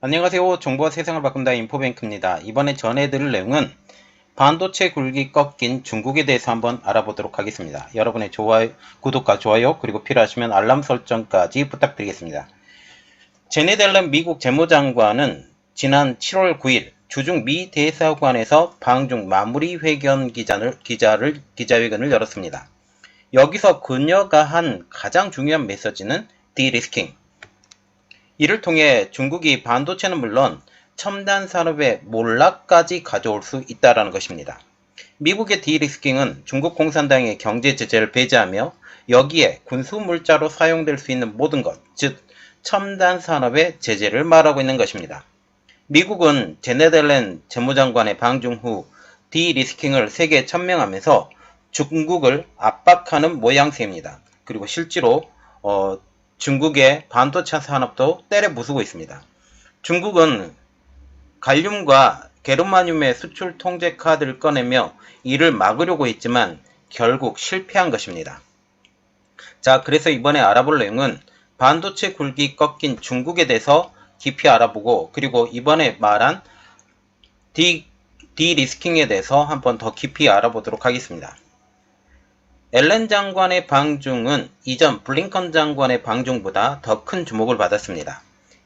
안녕하세요. 정보와 세상을 바꾼다 인포뱅크입니다. 이번에 전해드릴 내용은 반도체 굴기 꺾인 중국에 대해서 한번 알아보도록 하겠습니다. 여러분의 좋아요, 구독과 좋아요 그리고 필요하시면 알람 설정까지 부탁드리겠습니다. 제네델런 미국 재무장관은 지난 7월 9일 주중 미 대사관에서 방중 마무리 회견 기자를, 기자를, 기자회견을 열었습니다. 여기서 그녀가 한 가장 중요한 메시지는 디리스킹, 이를 통해 중국이 반도체는 물론 첨단 산업의 몰락까지 가져올 수 있다는 것입니다. 미국의 디리스킹은 중국 공산당의 경제 제재를 배제하며 여기에 군수 물자로 사용될 수 있는 모든 것, 즉 첨단 산업의 제재를 말하고 있는 것입니다. 미국은 제네델렌 재무장관의 방중 후 디리스킹을 세계에 천명하면서 중국을 압박하는 모양새입니다. 그리고 실제로 어, 중국의 반도체 산업도 때려 부수고 있습니다. 중국은 갈륨과 게르마늄의 수출 통제 카드를 꺼내며 이를 막으려고 했지만 결국 실패한 것입니다. 자, 그래서 이번에 알아볼 내용은 반도체 굴기 꺾인 중국에 대해서 깊이 알아보고 그리고 이번에 말한 디, 디리스킹에 대해서 한번 더 깊이 알아보도록 하겠습니다. 앨런 장관의 방중은 이전 블링컨 장관의 방중보다 더 큰 주목을 받았습니다.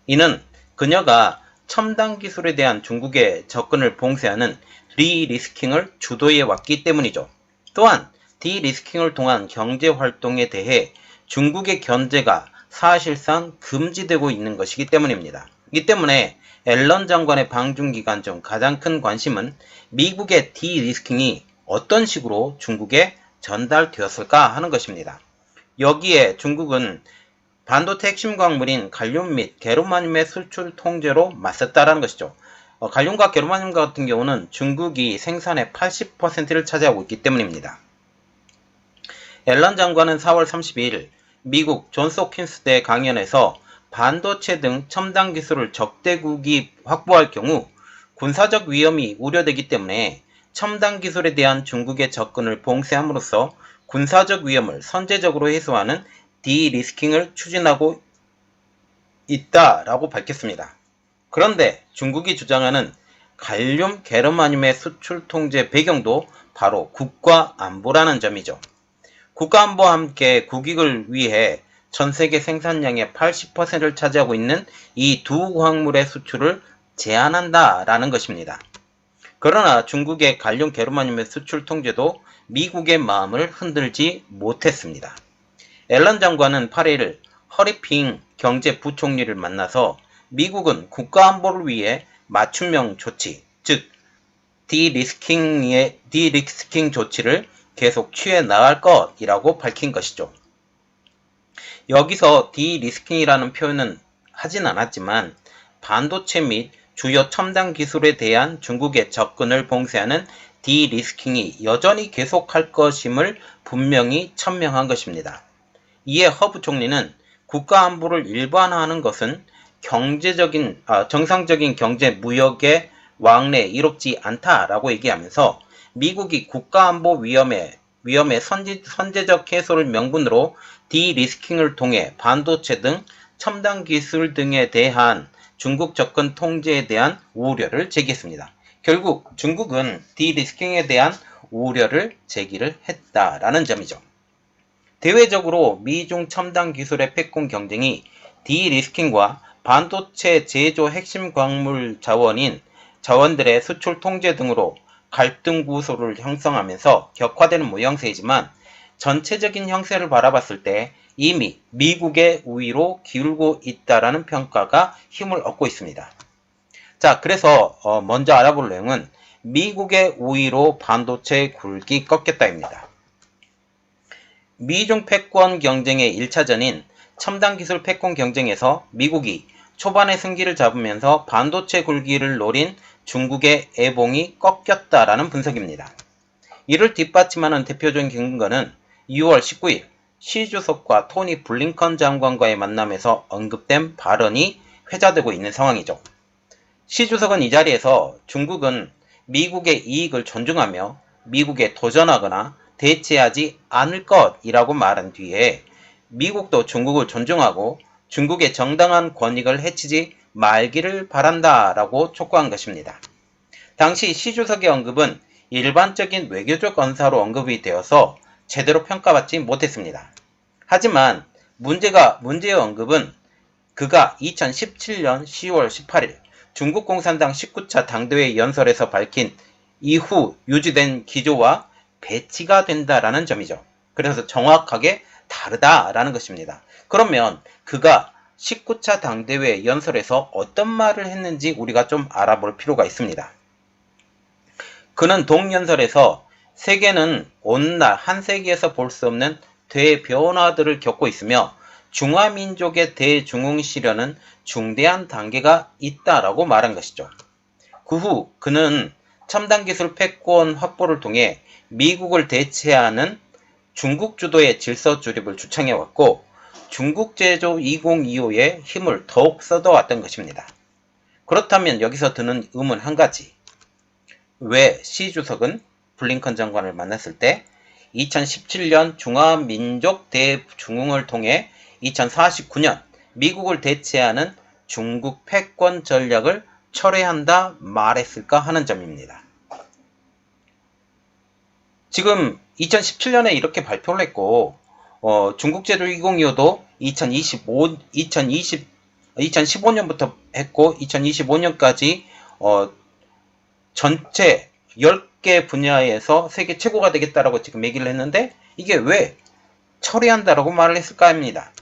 이는 그녀가 첨단 기술에 대한 중국의 접근을 봉쇄하는 디리스킹을 주도해 왔기 때문이죠. 또한 디리스킹을 통한 경제 활동에 대해 중국의 견제가 사실상 금지되고 있는 것이기 때문입니다. 이 때문에 앨런 장관의 방중 기간 중 가장 큰 관심은 미국의 디리스킹이 어떤 식으로 중국에 전달되었을까 하는 것입니다. 여기에 중국은 반도체 핵심 광물인 갈륨 및 게르마늄의 수출 통제로 맞섰다라는 것이죠. 어, 갈륨과 게르마늄 같은 경우는 중국이 생산의 80%를 차지하고 있기 때문입니다. 앨런 장관은 4월 32일 미국 존스 호킨스 대 강연에서 반도체 등 첨단 기술을 적대국이 확보할 경우 군사적 위험이 우려되기 때문에 첨단 기술에 대한 중국의 접근을 봉쇄함으로써 군사적 위험을 선제적으로 해소하는 디리스킹을 추진하고 있다라고 밝혔습니다. 그런데 중국이 주장하는 갈륨 게르마늄의 수출 통제 배경도 바로 국가 안보라는 점이죠. 국가 안보와 함께 국익을 위해 전 세계 생산량의 80%를 차지하고 있는 이 두 광물의 수출을 제한한다라는 것입니다. 그러나 중국의 갈륨 게르마늄의 수출 통제도 미국의 마음을 흔들지 못했습니다. 앨런 장관은 8일 허리핑 경제부총리를 만나서 미국은 국가안보를 위해 맞춤형 조치, 즉 디리스킹의 디리스킹 조치를 계속 취해 나갈 것이라고 밝힌 것이죠. 여기서 디리스킹이라는 표현은 하진 않았지만 반도체 및 주요 첨단 기술에 대한 중국의 접근을 봉쇄하는 디리스킹이 여전히 계속할 것임을 분명히 천명한 것입니다. 이에 허브 총리는 국가 안보를 일반화하는 것은 경제적인 아, 정상적인 경제 무역의 왕래 이롭지 않다라고 얘기하면서 미국이 국가 안보 위험에 위험의 선지, 선제 적 해소를 명분으로 디리스킹을 통해 반도체 등 첨단 기술 등에 대한 중국 접근 통제에 대한 우려를 제기했습니다. 결국 중국은 디리스킹에 대한 우려를 제기를 했다라는 점이죠. 대외적으로 미중 첨단 기술의 패권 경쟁이 디리스킹과 반도체 제조 핵심 광물 자원인 자원들의 수출 통제 등으로 갈등 구소를 형성하면서 격화되는 모양새이지만 전체적인 형세를 바라봤을 때 이미 미국의 우위로 기울고 있다라는 평가가 힘을 얻고 있습니다. 자, 그래서 어, 먼저 알아볼 내용은 미국의 우위로 반도체 굴기 꺾였다입니다. 미중 패권 경쟁의 1차전인 첨단 기술 패권 경쟁에서 미국이 초반에 승기를 잡으면서 반도체 굴기를 노린 중국의 애봉이 꺾였다라는 분석입니다. 이를 뒷받침하는 대표적인 근거는 6월 19일 시 주석과 토니 블링컨 장관과의 만남에서 언급된 발언이 회자되고 있는 상황이죠. 시 주석은 이 자리에서 중국은 미국의 이익을 존중하며 미국에 도전하거나 대체하지 않을 것이라고 말한 뒤에 미국도 중국을 존중하고 중국의 정당한 권익을 해치지 말기를 바란다라고 촉구한 것입니다. 당시 시 주석의 언급은 일반적인 외교적 언사로 언급이 되어서 제대로 평가받지 못했습니다. 하지만 문제가 문제의 언급은 그가 2017년 10월 18일 중국 공산당 19차 당대회 연설에서 밝힌 이후 유지된 기조와 배치가 된다라는 점이죠. 그래서 정확하게 다르다라는 것입니다. 그러면 그가 19차 당대회 연설에서 어떤 말을 했는지 우리가 좀 알아볼 필요가 있습니다. 그는 동연설에서 세계는 오늘날 한 세기에서 볼 수 없는 대변화들을 겪고 있으며 중화민족의 대중흥시려는 중대한 단계가 있다라고 말한 것이죠. 그 후 그는 첨단 기술 패권 확보를 통해 미국을 대체하는 중국 주도의 질서 조립을 주창해 왔고 중국 제조 2025의 힘을 더욱 써더왔던 것입니다. 그렇다면 여기서 드는 의문 한 가지. 왜 시 주석은 블링컨 장관을 만났을 때 2017년 중화민족 대중흥을 통해 2049년 미국을 대체하는 중국 패권 전략을 철회한다 말했을까 하는 점입니다. 지금 2017년에 이렇게 발표를 했고 어, 중국 제조 2025도 2025 2020 2015년부터 했고 2025년까지 어, 전체 10개 분야에서 세계 최고가 되겠다라고 지금 얘기를 했는데 이게 왜 처리한다라고 말을 했을까 합니다.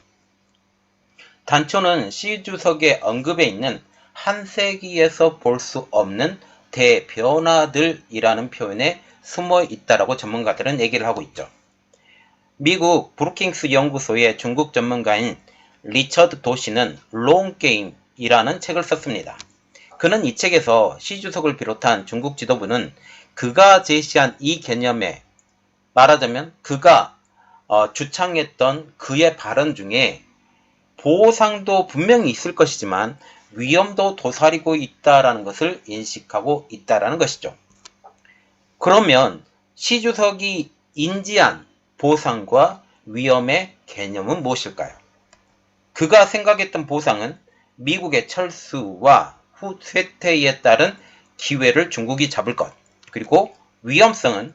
단초는 시 주석의 언급에 있는 한 세기에서 볼 수 없는 대변화들이라는 표현에 숨어 있다라고 전문가들은 얘기를 하고 있죠. 미국 브루킹스 연구소의 중국 전문가인 리처드 도시는 롱게임이라는 책을 썼습니다. 그는 이 책에서 시 주석을 비롯한 중국 지도부는 그가 제시한 이 개념에 말하자면 그가 어, 주창했던 그의 발언 중에 보상도 분명히 있을 것이지만 위험도 도사리고 있다라는 것을 인식하고 있다라는 것이죠. 그러면 시 주석이 인지한 보상과 위험의 개념은 무엇일까요? 그가 생각했던 보상은 미국의 철수와 후 쇠퇴에 따른 기회를 중국이 잡을 것, 그리고 위험성은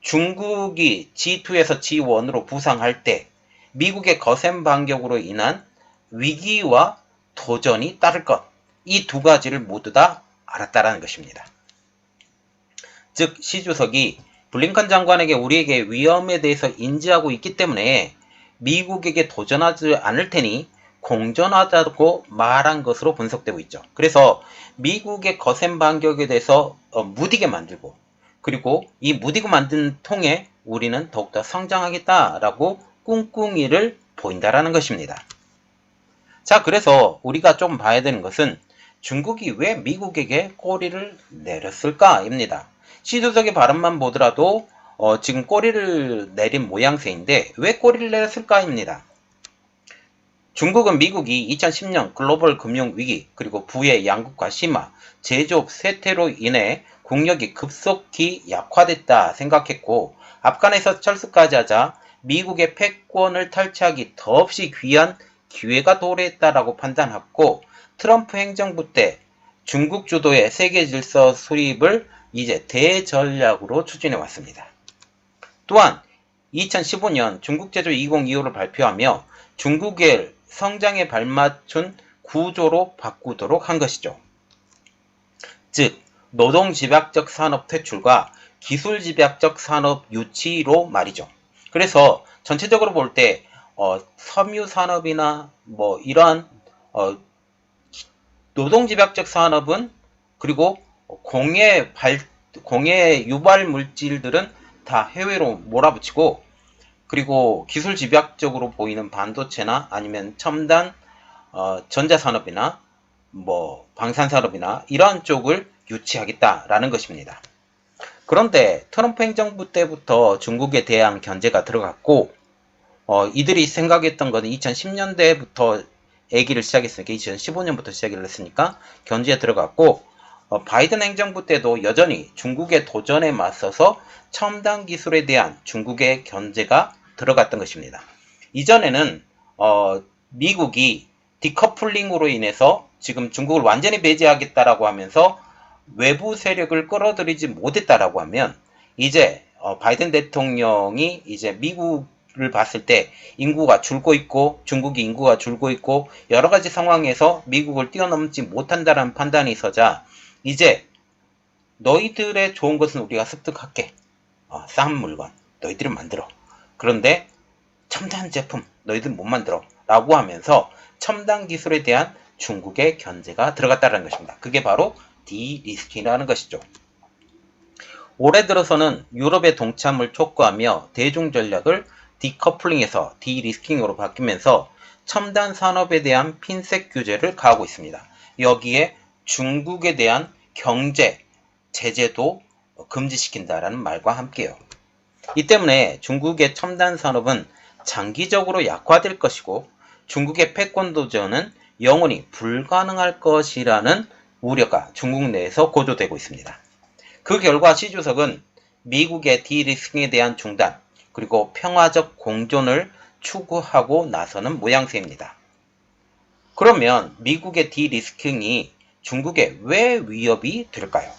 중국이 G2에서 G1으로 부상할 때 미국의 거센 반격으로 인한 위기와 도전이 따를 것, 이 두 가지를 모두 다 알았다라는 것입니다. 즉, 시 주석이 블링컨 장관에게 우리에게 위험에 대해서 인지하고 있기 때문에 미국에게 도전하지 않을 테니 공전하다고 말한 것으로 분석되고 있죠. 그래서 미국의 거센 반격에 대해서 어, 무디게 만들고 그리고 이 무디고 만든 통에 우리는 더욱더 성장하겠다라고 꿍꿍이를 보인다라는 것입니다. 자, 그래서 우리가 좀 봐야 되는 것은 중국이 왜 미국에게 꼬리를 내렸을까입니다. 시주석의 발언만 보더라도 어, 지금 꼬리를 내린 모양새인데 왜 꼬리를 내렸을까입니다. 중국은 미국이 2010년 글로벌 금융 위기 그리고 부의 양극화 심화, 제조업 쇠퇴로 인해 국력이 급속히 약화됐다 생각했고 앞간에서 철수까지 하자 미국의 패권을 탈취하기 더없이 귀한 기회가 도래했다라고 판단했고 트럼프 행정부 때 중국 주도의 세계 질서 수립을 이제 대전략으로 추진해 왔습니다. 또한 2015년 중국 제조 2025를 발표하며 중국의 성장에 발맞춘 구조로 바꾸도록 한 것이죠. 즉, 노동 집약적 산업 퇴출과 기술 집약적 산업 유치로 말이죠. 그래서 전체적으로 볼때 어, 섬유 산업이나 뭐 이러한 어, 노동 집약적 산업은 그리고 공해 발 공해 유발 물질들은 다 해외로 몰아붙이고 그리고 기술 집약적으로 보이는 반도체나 아니면 첨단 어, 전자산업이나 뭐 방산산업이나 이러한 쪽을 유치하겠다라는 것입니다. 그런데 트럼프 행정부 때부터 중국에 대한 견제가 들어갔고 어, 이들이 생각했던 것은 2010년대부터 얘기를 시작했으니까 2015년부터 시작을 했으니까 견제에 들어갔고 어, 바이든 행정부 때도 여전히 중국의 도전에 맞서서 첨단 기술에 대한 중국의 견제가 들어갔던 것입니다. 이전에는 어, 미국이 디커플링으로 인해서 지금 중국을 완전히 배제하겠다라고 하면서 외부 세력을 끌어들이지 못했다라고 하면 이제 어, 바이든 대통령이 이제 미국을 봤을 때 인구가 줄고 있고 중국이 인구가 줄고 있고 여러 가지 상황에서 미국을 뛰어넘지 못한다라는 판단이 서자 이제 너희들의 좋은 것은 우리가 습득할게. 어, 싼 물건 너희들이 만들어. 그런데 첨단 제품 너희들 못 만들어. 라고 하면서 첨단 기술에 대한 중국의 견제가 들어갔다는 것입니다. 그게 바로 디리스킹이라는 것이죠. 올해 들어서는 유럽의 동참을 촉구하며 대중 전략을 디커플링에서 디리스킹으로 바뀌면서 첨단 산업에 대한 핀셋 규제를 가하고 있습니다. 여기에 중국에 대한 경제 제재도 금지시킨다라는 말과 함께요. 이 때문에 중국의 첨단 산업은 장기적으로 약화될 것이고 중국의 패권 도전은 영원히 불가능할 것이라는 우려가 중국 내에서 고조되고 있습니다. 그 결과 시 주석은 미국의 디리스킹에 대한 중단 그리고 평화적 공존을 추구하고 나서는 모양새입니다. 그러면 미국의 디리스킹이 중국에 왜 위협이 될까요?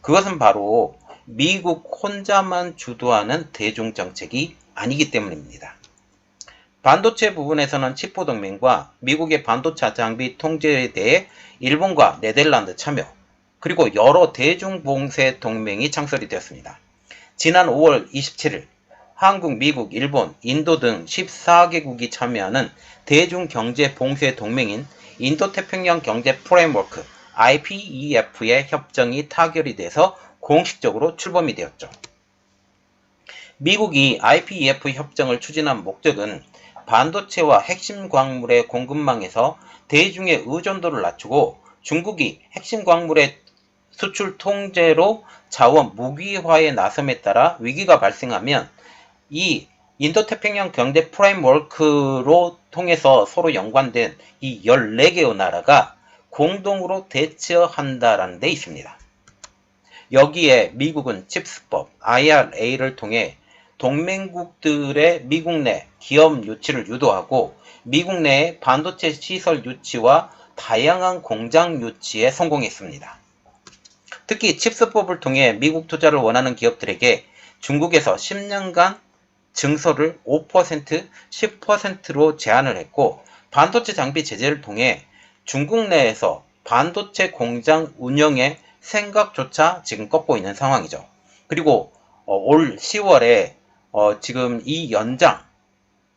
그것은 바로 미국 혼자만 주도하는 대중 정책이 아니기 때문입니다. 반도체 부분에서는 치포 동맹과 미국의 반도체 장비 통제에 대해 일본과 네덜란드 참여, 그리고 여러 대중 봉쇄 동맹이 창설이 되었습니다. 지난 5월 27일 한국, 미국, 일본, 인도 등 14개국이 참여하는 대중 경제 봉쇄 동맹인 인도태평양 경제 프레임워크 IPEF의 협정이 타결이 돼서 공식적으로 출범이 되었죠. 미국이 IPEF 협정을 추진한 목적은 반도체와 핵심 광물의 공급망에서 대중의 의존도를 낮추고 중국이 핵심 광물의 수출 통제로 자원 무기화에 나섬에 따라 위기가 발생하면 이 인도태평양 경제 프레임워크로 통해서 서로 연관된 이 14개의 나라가 공동으로 대처한다라는 데 있습니다. 여기에 미국은 칩스법 IRA를 통해 동맹국들의 미국 내 기업 유치를 유도하고 미국 내의 반도체 시설 유치와 다양한 공장 유치에 성공했습니다. 특히 칩스법을 통해 미국 투자를 원하는 기업들에게 중국에서 10년간 증서를 5%, 10%로 제한을 했고 반도체 장비 제재를 통해 중국 내에서 반도체 공장 운영의 생각조차 지금 꺾고 있는 상황이죠. 그리고 어, 올 10월에 어, 지금 이 연장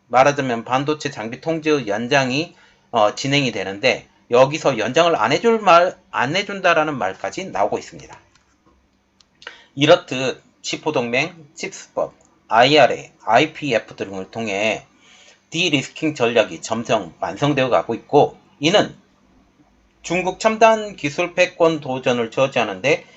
말하자면 반도체 장비 통제 연장이 어, 진행이 되는데 여기서 연장을 안 해줄 말, 안 해준다라는 말까지 나오고 있습니다. 이렇듯 치포 동맹, 칩스법, IRA, IPF 등을 통해 디리스킹 전략이 점점 완성되어 가고 있고 이는 중국 첨단 기술 패권 도전을 저지하는데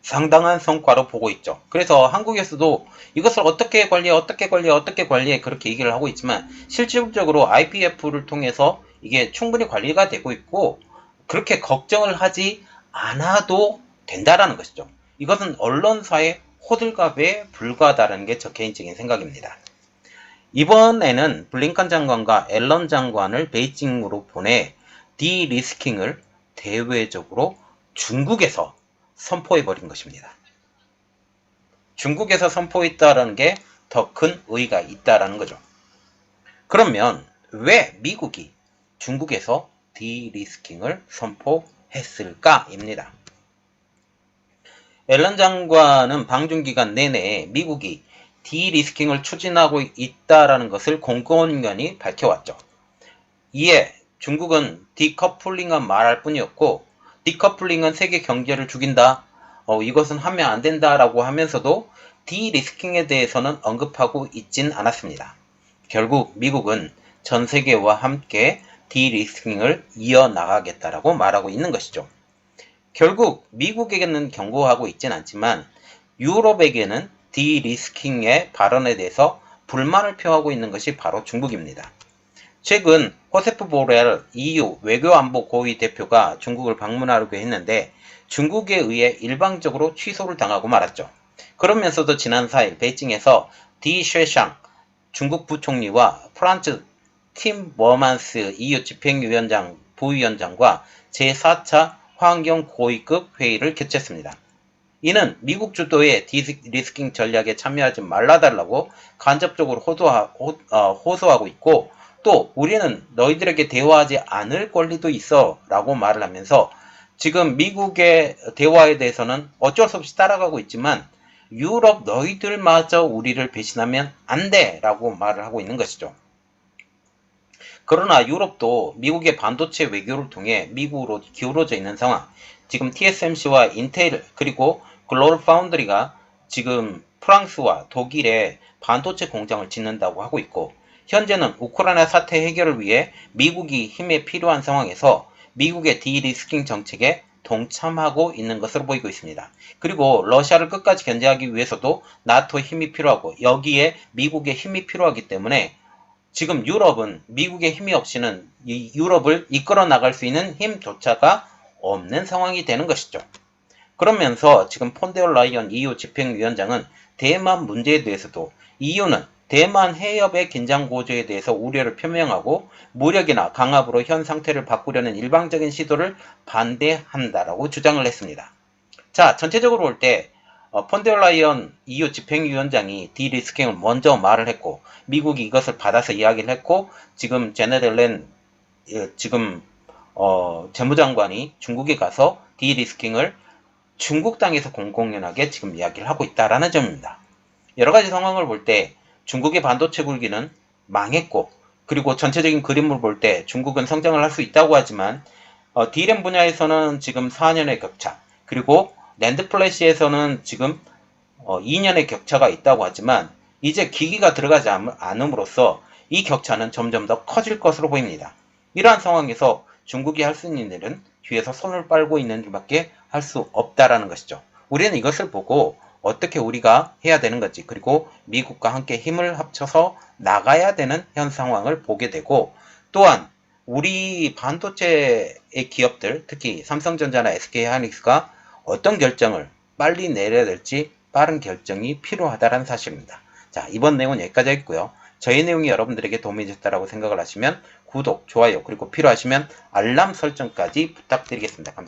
상당한 성과로 보고 있죠. 그래서 한국에서도 이것을 어떻게 관리해, 어떻게 관리해, 어떻게 관리해 그렇게 얘기를 하고 있지만 실질적으로 IPF를 통해서 이게 충분히 관리가 되고 있고 그렇게 걱정을 하지 않아도 된다라는 것이죠. 이것은 언론사의 호들갑에 불과하다는 게 저 개인적인 생각입니다. 이번에는 블링컨 장관과 앨런 장관을 베이징으로 보내 디리스킹을 대외적으로 중국에서 선포해 버린 것입니다. 중국에서 선포했다라는 게 더 큰 의의가 있다라는 거죠. 그러면 왜 미국이 중국에서 디리스킹을 선포했을까입니다. 앨런 장관은 방중 기간 내내 미국이 디리스킹을 추진하고 있다라는 것을 공공연히 밝혀왔죠. 이에 중국은 디커플링은 말할 뿐이었고 디커플링은 세계 경제를 죽인다. 어, 이것은 하면 안 된다라고 하면서도 디리스킹에 대해서는 언급하고 있진 않았습니다. 결국 미국은 전 세계와 함께 디리스킹을 이어나가겠다라고 말하고 있는 것이죠. 결국 미국에게는 경고하고 있진 않지만 유럽에게는 디리스킹의 발언에 대해서 불만을 표하고 있는 것이 바로 중국입니다. 최근 호세프 보렐 EU 외교안보 고위 대표가 중국을 방문하려고 했는데 중국에 의해 일방적으로 취소를 당하고 말았죠. 그러면서도 지난 4일 베이징에서 디 쉐샹 중국 부총리와 프란츠 팀 머만스 EU 집행위원장 부위원장과 제4차 환경 고위급 회의를 개최했습니다. 이는 미국 주도의 디리스킹 전략에 참여하지 말라달라고 간접적으로 어, 호소하 고 있고 또 우리는 너희들에게 대화하지 않을 권리도 있어 라고 말을 하면서 지금 미국의 대화에 대해서는 어쩔 수 없이 따라가고 있지만 유럽 너희들마저 우리를 배신하면 안 돼! 라고 말을 하고 있는 것이죠. 그러나 유럽도 미국의 반도체 외교를 통해 미국으로 기울어져 있는 상황. 지금 TSMC와 인텔 그리고 글로벌 파운드리가 지금 프랑스와 독일에 반도체 공장을 짓는다고 하고 있고 현재는 우크라이나 사태 해결을 위해 미국이 힘에 필요한 상황에서 미국의 디리스킹 정책에 동참하고 있는 것으로 보이고 있습니다. 그리고 러시아를 끝까지 견제하기 위해서도 나토의 힘이 필요하고 여기에 미국의 힘이 필요하기 때문에 지금 유럽은 미국의 힘이 없이는 이 유럽을 이끌어 나갈 수 있는 힘조차가 없는 상황이 되는 것이죠. 그러면서 지금 폰데어 라이언 EU 집행위원장은 대만 문제에 대해서도 EU는 대만 해협의 긴장 고조에 대해서 우려를 표명하고 무력이나 강압으로 현 상태를 바꾸려는 일방적인 시도를 반대한다라고 주장을 했습니다. 자, 전체적으로 볼때 어, 폰데라이언 EU 집행위원장이 디리스킹을 먼저 말을 했고 미국이 이것을 받아서 이야기를 했고 지금 제네델렌 예, 지금 어, 재무장관이 중국에 가서 디리스킹을 중국 땅에서 공공연하게 지금 이야기를 하고 있다라는 점입니다. 여러 가지 상황을 볼 때 중국의 반도체 굴기는 망했고 그리고 전체적인 그림을 볼 때 중국은 성장을 할 수 있다고 하지만 어, D램 분야에서는 지금 4년의 격차 그리고 랜드 플래시에서는 지금 어, 2년의 격차가 있다고 하지만 이제 기기가 들어가지 않- 않음으로써 이 격차는 점점 더 커질 것으로 보입니다. 이러한 상황에서 중국이 할 수 있는 일은 뒤에서 손을 빨고 있는 일밖에 할 수 없다라는 것이죠. 우리는 이것을 보고 어떻게 우리가 해야 되는 건지 그리고 미국과 함께 힘을 합쳐서 나가야 되는 현 상황을 보게 되고 또한 우리 반도체의 기업들 특히 삼성전자나 SK하이닉스가 어떤 결정을 빨리 내려야 될지 빠른 결정이 필요하다는 사실입니다. 자 이번 내용은 여기까지 했고요. 저희 내용이 여러분들에게 도움이 됐다고 생각을 하시면 구독, 좋아요 그리고 필요하시면 알람 설정까지 부탁드리겠습니다. 감사합니다.